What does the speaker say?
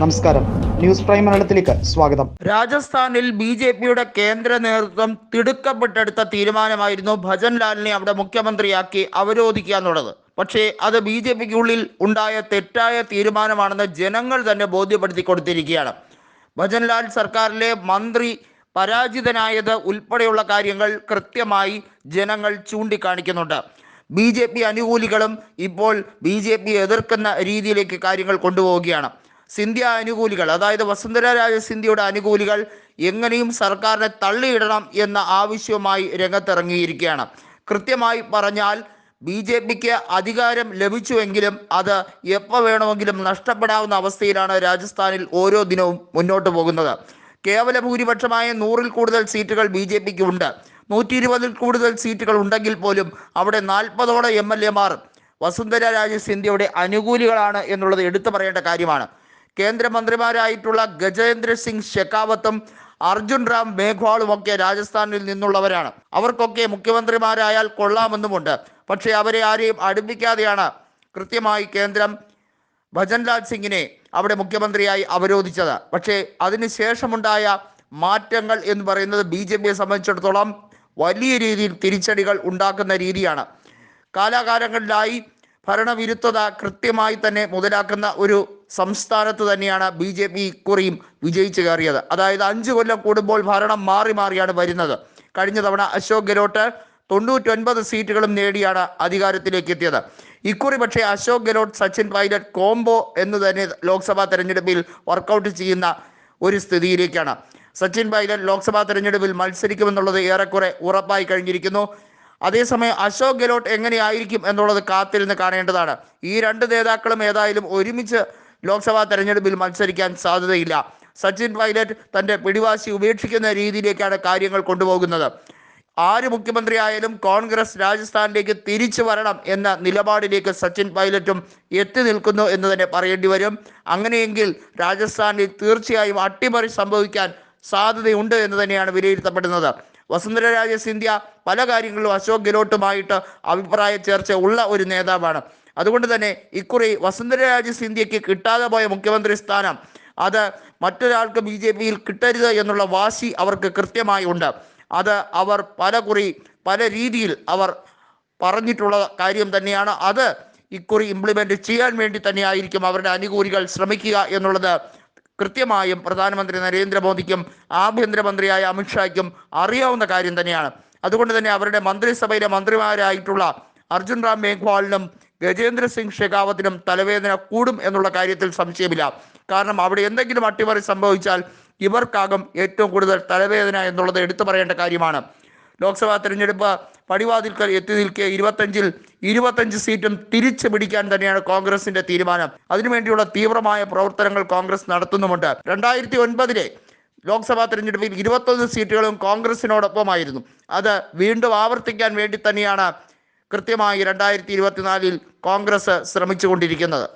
നമസ്കാരം. News prime മലയാളത്തിലേക്ക് സ്വാഗതം. രാജസ്ഥാനിൽ ബി ജെ പിയുടെ കേന്ദ്ര നേതൃത്വം തിടുക്കപ്പെട്ടെടുത്ത തീരുമാനമായിരുന്നു ഭജൻലാലിനെ അവിടെ മുഖ്യമന്ത്രിയാക്കി അവരോധിക്കുക എന്നുള്ളത്. പക്ഷേ അത് ബി ജെ പിക്കുള്ളിൽ ഉണ്ടായ തെറ്റായ തീരുമാനമാണെന്ന് ജനങ്ങൾ തന്നെ ബോധ്യപ്പെടുത്തി കൊടുത്തിരിക്കുകയാണ്. ഭജൻലാൽ സർക്കാരിലെ മന്ത്രി പരാജിതനായത് ഉൾപ്പെടെയുള്ള കാര്യങ്ങൾ കൃത്യമായി ജനങ്ങൾ ചൂണ്ടിക്കാണിക്കുന്നുണ്ട്. ബി ജെ പി അനുകൂലികളും ഇപ്പോൾ ബി ജെ പി എതിർക്കുന്ന രീതിയിലേക്ക് കാര്യങ്ങൾ കൊണ്ടുപോവുകയാണ്. സിന്ധ്യ അനുകൂലികൾ അതായത് വസുന്ധര രാജ സിന്ധ്യയുടെ അനുകൂലികൾ എങ്ങനെയും സർക്കാരിനെ തള്ളിയിടണം എന്ന ആവശ്യവുമായി രംഗത്തിറങ്ങിയിരിക്കുകയാണ്. കൃത്യമായി പറഞ്ഞാൽ ബി ജെ പിക്ക് അധികാരം ലഭിച്ചുവെങ്കിലും അത് എപ്പോൾ വേണമെങ്കിലും നഷ്ടപ്പെടാവുന്ന അവസ്ഥയിലാണ് രാജസ്ഥാനിൽ ഓരോ ദിനവും മുന്നോട്ട് പോകുന്നത്. കേവല ഭൂരിപക്ഷമായ നൂറിൽ കൂടുതൽ സീറ്റുകൾ ബി ജെ പിക്ക് ഉണ്ട് നൂറ്റി ഇരുപതിൽ കൂടുതൽ സീറ്റുകൾ ഉണ്ടെങ്കിൽ പോലും അവിടെ നാൽപ്പതോടെ എം എൽ എമാർ വസുന്ധര രാജ സിന്ധ്യയുടെ അനുകൂലികളാണ് എന്നുള്ളത് എടുത്തു പറയേണ്ട കാര്യമാണ്. കേന്ദ്രമന്ത്രിമാരായിട്ടുള്ള ഗജേന്ദ്ര സിംഗ് ഷെക്കാവത്തും അർജുൻ റാം മേഘ്വാളും ഒക്കെ രാജസ്ഥാനിൽ നിന്നുള്ളവരാണ്. അവർക്കൊക്കെ മുഖ്യമന്ത്രിമാരായാൽ കൊള്ളാമെന്നുമുണ്ട്. പക്ഷേ അവരെ ആരെയും അടുപ്പിക്കാതെയാണ് കൃത്യമായി കേന്ദ്രം ഭജൻലാൽ സിംഗിനെ അവിടെ മുഖ്യമന്ത്രിയായി അവരോധിച്ചത്. പക്ഷേ അതിനുശേഷമുണ്ടായ മാറ്റങ്ങൾ എന്ന് പറയുന്നത് ബി ജെ പിയെ സംബന്ധിച്ചിടത്തോളം വലിയ രീതിയിൽ തിരിച്ചടികൾ ഉണ്ടാക്കുന്ന രീതിയാണ്. കാലാകാലങ്ങളിലായി ഭരണവിരുദ്ധത കൃത്യമായി തന്നെ മുതലാക്കുന്ന ഒരു സംസ്ഥാനത്ത് തന്നെയാണ് ബി ജെ പി ഇക്കുറിയും വിജയിച്ചു കയറിയത്. അതായത് അഞ്ചു കൊല്ലം കൂടുമ്പോൾ ഭരണം മാറി മാറിയാണ് വരുന്നത്. കഴിഞ്ഞ തവണ അശോക് ഗെലോട്ട് തൊണ്ണൂറ്റൊൻപത് സീറ്റുകളും നേടിയാണ് അധികാരത്തിലേക്ക് എത്തിയത്. ഇക്കുറി പക്ഷേ അശോക് ഗെലോട്ട് സച്ചിൻ പൈലറ്റ് കോംബോ എന്ന് തന്നെ ലോക്സഭാ തെരഞ്ഞെടുപ്പിൽ വർക്കൗട്ട് ചെയ്യുന്ന ഒരു സ്ഥിതിയിലേക്കാണ്. സച്ചിൻ പൈലറ്റ് ലോക്സഭാ തെരഞ്ഞെടുപ്പിൽ മത്സരിക്കുമെന്നുള്ളത് ഏറെക്കുറെ ഉറപ്പായി കഴിഞ്ഞിരിക്കുന്നു. അതേസമയം അശോക് ഗെലോട്ട് എങ്ങനെയായിരിക്കും എന്നുള്ളത് കാത്തിരുന്ന് കാണേണ്ടതാണ്. ഈ രണ്ട് നേതാക്കളും ഏതായാലും ഒരുമിച്ച് ലോക്സഭാ തെരഞ്ഞെടുപ്പിൽ മത്സരിക്കാൻ സാധ്യതയില്ല. സച്ചിൻ പൈലറ്റ് തന്റെ പിടിവാശി ഉപേക്ഷിക്കുന്ന രീതിയിലേക്കാണ് കാര്യങ്ങൾ കൊണ്ടുപോകുന്നത്. ആര് മുഖ്യമന്ത്രിയായാലും കോൺഗ്രസ് രാജസ്ഥാനിലേക്ക് തിരിച്ചു വരണം എന്ന നിലപാടിലേക്ക് സച്ചിൻ പൈലറ്റും എത്തി നിൽക്കുന്നു എന്ന് തന്നെ പറയേണ്ടി വരും. അങ്ങനെയെങ്കിൽ രാജസ്ഥാനിൽ തീർച്ചയായും അട്ടിമറി സംഭവിക്കാൻ സാധ്യതയുണ്ട് എന്ന് തന്നെയാണ് വിലയിരുത്തപ്പെടുന്നത്. വസുന്ധര രാജ സിന്ധ്യ പല കാര്യങ്ങളിലും അശോക് ഗെഹ്ലോട്ടുമായിട്ട് അഭിപ്രായ ചേർച്ച ഉള്ള ഒരു നേതാവാണ്. അതുകൊണ്ട് തന്നെ ഇക്കുറി വസുന്ധര രാജ സിന്ധ്യയ്ക്ക് കിട്ടാതെ പോയ മുഖ്യമന്ത്രി സ്ഥാനം അത് മറ്റൊരാൾക്ക് ബി ജെ പിയിൽ കിട്ടരുത് എന്നുള്ള വാശി അവർക്ക് കൃത്യമായി ഉണ്ട്. അത് അവർ പല കുറി പല രീതിയിൽ അവർ പറഞ്ഞിട്ടുള്ള കാര്യം തന്നെയാണ്. അത് ഇക്കുറി ഇംപ്ലിമെന്റ് ചെയ്യാൻ വേണ്ടി തന്നെയായിരിക്കും അവരുടെ അനുകൂലികൾ ശ്രമിക്കുക എന്നുള്ളത് കൃത്യമായും പ്രധാനമന്ത്രി നരേന്ദ്രമോദിക്കും ആഭ്യന്തരമന്ത്രിയായ അമിത്ഷായ്ക്കും അറിയാവുന്ന കാര്യം തന്നെയാണ്. അതുകൊണ്ട് തന്നെ അവരുടെ മന്ത്രിസഭയിലെ മന്ത്രിമാരായിട്ടുള്ള അർജുൻ റാം മേഘ്വാളിനും ഗജേന്ദ്ര സിംഗ് ഷെഖാവത്തിനും തലവേദന കൂടും എന്നുള്ള കാര്യത്തിൽ സംശയമില്ല. കാരണം അവിടെ എന്തെങ്കിലും അട്ടിമറി സംഭവിച്ചാൽ ഇവർക്കാകും ഏറ്റവും കൂടുതൽ തലവേദന എന്നുള്ളത് എടുത്തു പറയേണ്ട കാര്യമാണ്. ലോക്സഭാ തെരഞ്ഞെടുപ്പ് പടിവാതിൽക്കൽ എത്തി നിൽക്കെ ഇരുപത്തഞ്ചിൽ ഇരുപത്തഞ്ച് സീറ്റും തിരിച്ചു പിടിക്കാൻ തന്നെയാണ് കോൺഗ്രസിന്റെ തീരുമാനം. അതിനുവേണ്ടിയുള്ള തീവ്രമായ പ്രവർത്തനങ്ങൾ കോൺഗ്രസ് നടത്തുന്നുമുണ്ട്. രണ്ടായിരത്തി ഒൻപതിലെ ലോക്സഭാ തെരഞ്ഞെടുപ്പിൽ ഇരുപത്തൊന്ന് സീറ്റുകളും കോൺഗ്രസിനോടൊപ്പമായിരുന്നു. അത് വീണ്ടും ആവർത്തിക്കാൻ വേണ്ടി തന്നെയാണ് കൃത്യമായി രണ്ടായിരത്തി ഇരുപത്തിനാലിൽ കോൺഗ്രസ് ശ്രമിച്ചുകൊണ്ടിരിക്കുന്നത്.